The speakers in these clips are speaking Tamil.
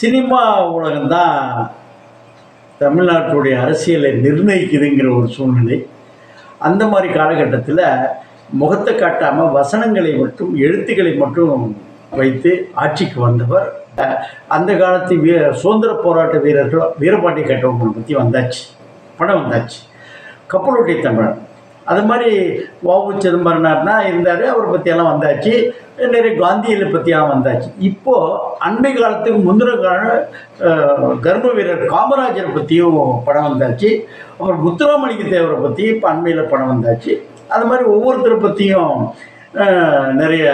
சினிமா உலகம்தான் தமிழ்நாட்டுடைய அரசியலை நிர்ணயிக்குதுங்கிற ஒரு சூழ்நிலை. அந்த மாதிரி காலகட்டத்தில் முகத்தை காட்டாமல் வசனங்களை மட்டும் எழுத்துக்களை மட்டும் வைத்து ஆட்சிக்கு வந்தவர் அந்த காலத்து வீ சுதந்திர போராட்ட வீரர்கள் வீரபாண்டிய கட்டவங்களை பற்றி வந்தாச்சு படம் வந்தாச்சு. கப்பலோட்டிய தமிழன். அது மாதிரி வாவு சிதம்பரனார்னா இருந்தார் அவரை பற்றியெல்லாம் வந்தாச்சு. நிறைய காந்தியை பற்றியெல்லாம் வந்தாச்சு. இப்போது அண்மை காலத்துக்கு முந்தின கால கர்ம வீரர் காமராஜரை பற்றியும் படம் வந்தாச்சு. அப்புறம் முத்துராமலிங்க தேவரை பற்றி இப்போ அண்மையில் படம் வந்தாச்சு. அது மாதிரி ஒவ்வொருத்தரை பற்றியும் நிறைய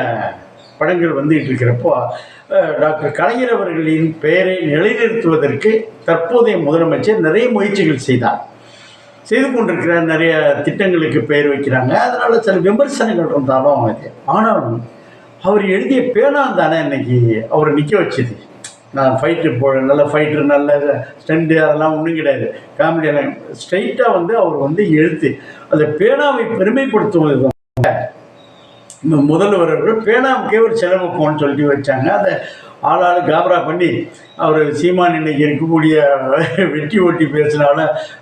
படங்கள் வந்துகிட்டு இருக்கிறப்போ டாக்டர் கலைஞர் அவர்களின் பெயரை நிலைநிறுத்துவதற்கு தற்போதைய முதலமைச்சர் நிறைய முயற்சிகள் செய்தார். செய்து கொண்டிருக்கிற நிறைய திட்டங்களுக்கு பெயர் வைக்கிறாங்க. அதனால் சில விமர்சனங்கள் இருந்தாலும் இது. ஆனாலும் அவர் எழுதிய பேனா தானே இன்னைக்கு அவரை நிற்க வச்சது. நான் ஃபைட்டு போ நல்ல ஃபைட்ரு நல்ல ஸ்டண்டு அதெல்லாம் ஒன்றும் கிடையாது. காமெடியெல்லாம் ஸ்ட்ரைட்டாக வந்து அவர் வந்து எழுத்து. அந்த பேனாவை பெருமைப்படுத்துவது இந்த முதல்வர் பேனாவுக்கே ஒரு செலவு போன்னு சொல்லி வச்சாங்க. அதை ஆளாளு காபரா பண்ணி அவர் சீமான் இன்னைக்கு இருக்கக்கூடிய வெட்டி ஒட்டி பேசினால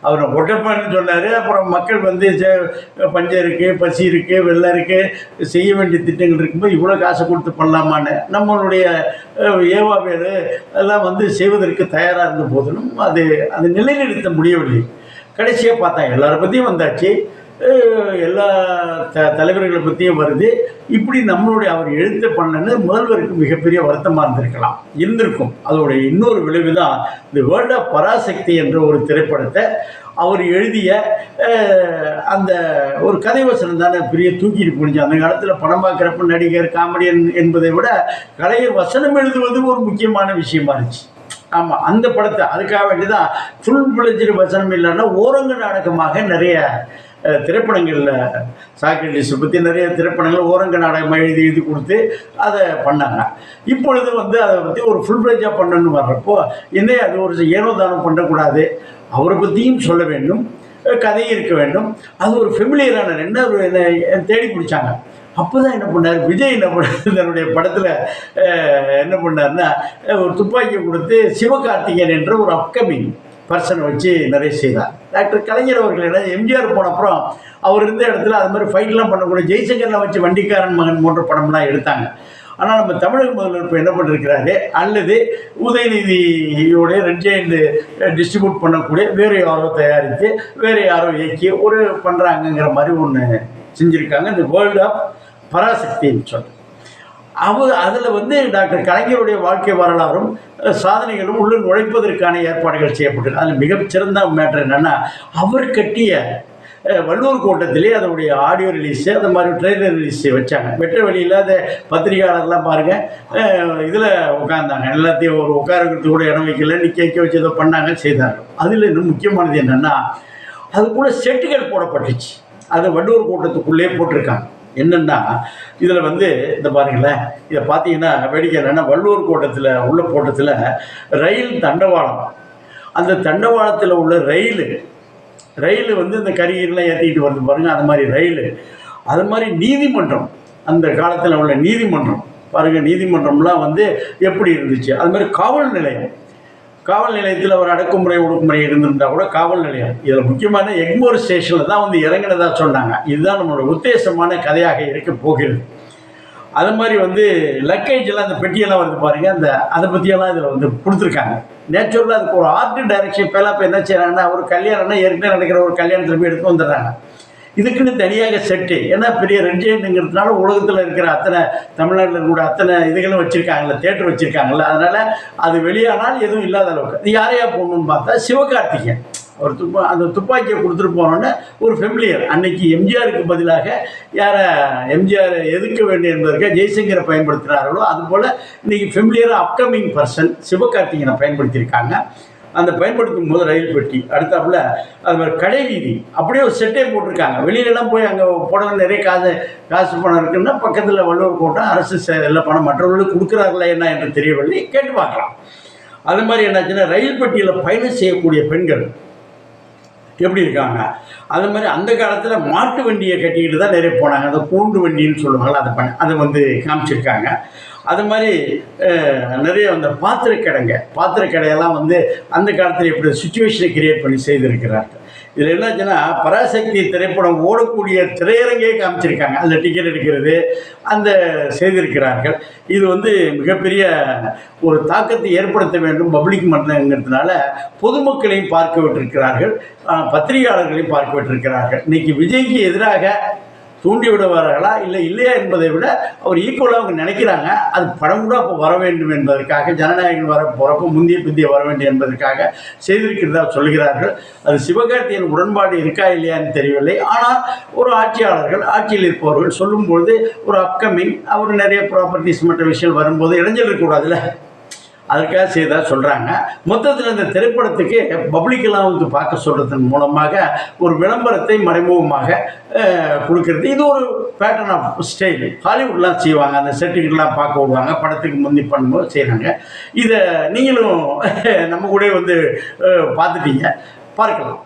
அவரை ஒட்டப்பான்னு சொன்னார். அப்புறம் மக்கள் வந்து பஞ்சம் இருக்குது பசி இருக்குது வெள்ளம் இருக்குது செய்ய வேண்டிய திட்டங்கள் இருக்கும்போது இவ்வளோ காசு கொடுத்து பண்ணலாமான்னு நம்மளுடைய ஏவா பேர் எல்லாம் வந்து செய்வதற்கு தயாராக இருந்த போதிலும் அது அது நிலைநிறுத்த முடியவில்லை. கடைசியாக பார்த்தா எல்லாரை பற்றியும் வந்தாச்சு. எல்லா த தலைவர்களை பற்றியும் வருது. இப்படி நம்மளுடைய அவர் எழுத்த பண்ணனு முதல்வருக்கு மிகப்பெரிய வருத்தமாக இருந்திருக்கலாம். இருந்திருக்கும். அதோடைய இன்னொரு விளைவு தான் இந்த வேர்ல்ட் ஆஃப் பராசக்தி என்ற ஒரு திரைப்படத்தை அவர் எழுதிய அந்த ஒரு கதை வசனம் தானே பெரிய தூக்கிட்டு போனிச்சு அந்த காலத்தில் படம் பார்க்குறப்ப நடிகர் காமெடியன் என்பதை விட கலைஞர் வசனம் எழுதுவது ஒரு முக்கியமான விஷயமா இருந்துச்சு. ஆமாம் அந்த படத்தை. அதுக்காக வேண்டி தான் ஃபுல் பிளஜ்டு வசனம் இல்லைன்னா ஓரங்க நாடகமாக நிறைய திரைப்படங்களில் சாக்ரட்டிஸை பற்றி நிறைய திரைப்படங்கள் ஓரங்க நாடகமாக எழுதி எழுதி கொடுத்து அதை பண்ணாங்க. இப்பொழுது வந்து அதை பற்றி ஒரு ஃபுல் பிளஜாக பண்ணணும்னு வர்றப்போ என்ன அது ஒரு ஏனோ தானம் பண்ணக்கூடாது. அவரை பற்றியும் சொல்ல வேண்டும். கதை இருக்க வேண்டும். அது ஒரு ஃபெமிலியரான என்ன ஒரு என்ன தேடி பிடிச்சாங்க. அப்போ தான் என்ன பண்ணார்? விஜய் என்ன பண்ணார்? தன்னுடைய படத்தில் என்ன பண்ணார்னா ஒரு துப்பாக்கியை கொடுத்து சிவகார்த்திகேயன் என்ற ஒரு அப்கமிங் பர்சனை வச்சு நிறைய செய்தார். டாக்டர் கலைஞர் அவர்கள் என்ன எம்ஜிஆர் போன அப்புறம் அவர் இருந்த இடத்துல அது மாதிரி ஃபைட்லாம் பண்ணக்கூடிய ஜெய்சங்கர்லாம் வச்சு வண்டிக்காரன் மகன் போன்ற படம்லாம் எடுத்தாங்க. ஆனால் நம்ம தமிழக முதல்வர் இப்போ என்ன பண்ணிருக்கிறாரு? அல்லது உதயநிதியோட ரெட் டிஸ்ட்ரிபியூட் பண்ணக்கூடிய வேறு யாரோ தயாரித்து வேறு யாரோ இயக்கி ஒரு பண்ணுறாங்கங்கிற மாதிரி ஒன்று செஞ்சுருக்காங்க. இந்த வேர்ல்டு ஆஃப் பராசக்தின்னு சொல்கிறேன் அவர் அதில் வந்து டாக்டர் கலைஞருடைய வாழ்க்கை வரலாறும் சாதனைகளும் உள்ள நுழைப்பதற்கான ஏற்பாடுகள் செய்யப்பட்டது அதில் மிகச்சிறந்த மேட்டர் என்னென்னா அவர் கட்டிய வள்ளூர் கோட்டத்திலே அதனுடைய ஆடியோ ரிலீஸு அந்த மாதிரி ட்ரெய்லர் ரிலீஸ் வச்சாங்க. வெட்ட வழி இல்லாத பத்திரிகையாளர்லாம் பாருங்கள் இதில் உட்காந்தாங்க எல்லாத்தையும் ஒரு உட்காரங்கிறது கூட இடம் வைக்கல. நிற்க வைக்க வச்சு ஏதோ பண்ணாங்க செய்தாங்க. அதில் இன்னும் முக்கியமானது என்னென்னா அது கூட செட்டுகள் போடப்பட்டுச்சு. அது வள்ளூர் கூட்டத்துக்குள்ளே போட்டிருக்காங்க. என்னென்னா இதில் வந்து இந்த பாருங்களேன் இதை பார்த்தீங்கன்னா வேடிக்கை என்னென்னா வள்ளூர் கோட்டத்தில் உள்ள கோட்டத்தில் ரயில் தண்டவாளம். அந்த தண்டவாளத்தில் உள்ள ரயில் ரயில் வந்து இந்த கரிகீரெலாம் ஏற்றிக்கிட்டு வருது பாருங்கள் அந்த மாதிரி ரயில். அது மாதிரி நீதிமன்றம் அந்த காலத்தில் உள்ள நீதிமன்றம். பாருங்கள் நீதிமன்றம்லாம் வந்து எப்படி இருந்துச்சு? அது மாதிரி காவல் நிலையம். காவல் நிலையத்தில் ஒரு அடக்குமுறை ஒடுக்குமுறை இருந்திருந்தா கூட காவல் நிலையம். இதில் முக்கியமான எக்மோர் ஸ்டேஷனில் தான் வந்து இறங்கினதாக சொன்னாங்க. இதுதான் நம்மளோட உத்தேசமான கதையாக இருக்க போகிறது. அது மாதிரி வந்து லக்கேஜெல்லாம் அந்த பெட்டியெல்லாம் வருது பாருங்கள் அந்த அதை பற்றியெல்லாம் இதில் வந்து கொடுத்துருக்காங்க. நேச்சுரலாக அதுக்கு ஒரு ஆர்ட் டைரக்ஷன் இப்போலாம் இப்போ என்ன செய்கிறாங்கன்னா ஒரு கல்யாணம்னா ஏற்கனவே நடக்கிற ஒரு கல்யாணத்தில் போய் எடுத்து வந்துடுறாங்க. இதுக்குன்னு தனியாக செட்டு ஏன்னா பெரிய ரெண்டேனுங்கிறதுனால உலகத்தில் இருக்கிற அத்தனை தமிழ்நாட்டில் கூட அத்தனை இதுகளும் வச்சுருக்காங்கல்ல தேட்டர் வச்சுருக்காங்கல்ல. அதனால் அது வெளியானால் எதுவும் இல்லாத அளவுக்கு. அது யாரையா போகணும்னு பார்த்தா சிவகார்த்திகேயன். ஒரு துப்பா அந்த துப்பாக்கியை கொடுத்துட்டு போனோன்னே ஒரு ஃபெமிலியர் அன்னைக்கு எம்ஜிஆருக்கு பதிலாக யாரை எம்ஜிஆர் எதிர்க்க வேண்டும் என்பதற்காக ஜெய்சங்கரை பயன்படுத்துகிறார்களோ அதுபோல் இன்னைக்கு ஃபெமிலியராக அப்கமிங் பர்சன் சிவகார்த்திகனை பயன்படுத்தியிருக்காங்க. அந்த பயன்படுத்தும் போது ரயில் பெட்டி அடுத்தாப்புல அது மாதிரி கடை வீதி. அப்படியே ஒரு செட்டே போட்டிருக்காங்க. வெளியிலலாம் போய் அங்கே போட நிறைய காசு காசு பணம் இருக்குன்னா பக்கத்தில் வள்ளுவர் கோட்டம் அரசு செ- எல்லா பணம் மற்றவர்களுக்கு கொடுக்குறார்களா என்ன என்று தெரியவில்லை. கேட்டு பார்க்கலாம். அது மாதிரி என்னாச்சுன்னா ரயில் பெட்டியில் பயணம் செய்யக்கூடிய பெண்கள் எப்படி இருக்காங்க? அது மாதிரி அந்த காலத்தில் மாட்டு வண்டியை கட்டிக்கிட்டு தான் நிறைய போனாங்க. அந்த கூண்டு வண்டின்னு சொல்லுவாங்கள்ல அதை பண்ண அதை வந்து காமிச்சிருக்காங்க. அது மாதிரி நிறைய அந்த பாத்திரக்கடைங்க. பாத்திரக்கடையெல்லாம் வந்து அந்த காலத்தில் எப்படி சுச்சுவேஷனை கிரியேட் பண்ணி செய்திருக்கிறார்கள். இதில் என்னாச்சுன்னா பராசக்தி திரைப்படம் ஓடக்கூடிய திரையரங்கே காமிச்சிருக்காங்க. அந்த டிக்கெட் எடுக்கிறது அந்த செய்திருக்கிறார்கள். இது வந்து மிகப்பெரிய ஒரு தாக்கத்தை ஏற்படுத்த வேண்டும் பப்ளிக் மன்றங்கிறதுனால பொதுமக்களையும் பார்க்க விட்டிருக்கிறார்கள். பத்திரிகையாளர்களையும் பார்க்க விட்டிருக்கிறார்கள். இன்னைக்கு விஜய்க்கு எதிராக தூண்டி விடுவார்களா இல்லை இல்லையா என்பதை விட அவர் ஈக்குவலாக அவங்க நினைக்கிறாங்க. அது படம் கூட அப்போ வர வேண்டும் என்பதற்காக ஜனநாயகம் வர போகிறப்போ முந்திய பிந்திய வர வேண்டும் என்பதற்காக செய்திருக்கிறதா சொல்கிறார்கள். அது சிவகார்த்தியின் உடன்பாடு இருக்கா இல்லையான்னு தெரியவில்லை. ஆனால் ஒரு ஆட்சியாளர்கள் ஆட்சியில் இருப்பவர்கள் சொல்லும்பொழுது ஒரு அப்கமிங் அவர் நிறைய ப்ராப்பர்ட்டிஸ் மற்ற விஷயம் வரும்போது இடைஞ்சல் இருக்கக்கூடாதுல்ல? அதுக்காக செய்ததாக சொல்கிறாங்க மொத்தத்தில் இந்த திரைப்படத்துக்கு பப்ளிக்கெல்லாம் வந்து பார்க்க சொல்கிறதன் மூலமாக ஒரு விளம்பரத்தை மறைமுகமாக கொடுக்கறது. இது ஒரு பேட்டர்ன் ஆஃப் ஸ்டைல் ஹாலிவுட்லாம் செய்வாங்க. அந்த செட்டுக்கெல்லாம் பார்க்க விடுவாங்க. படத்துக்கு முந்தி பண்ணும்போது செய்கிறாங்க இதை நீங்களும் நம்ம கூட வந்து பார்த்துட்டீங்க. பார்க்கலாம்.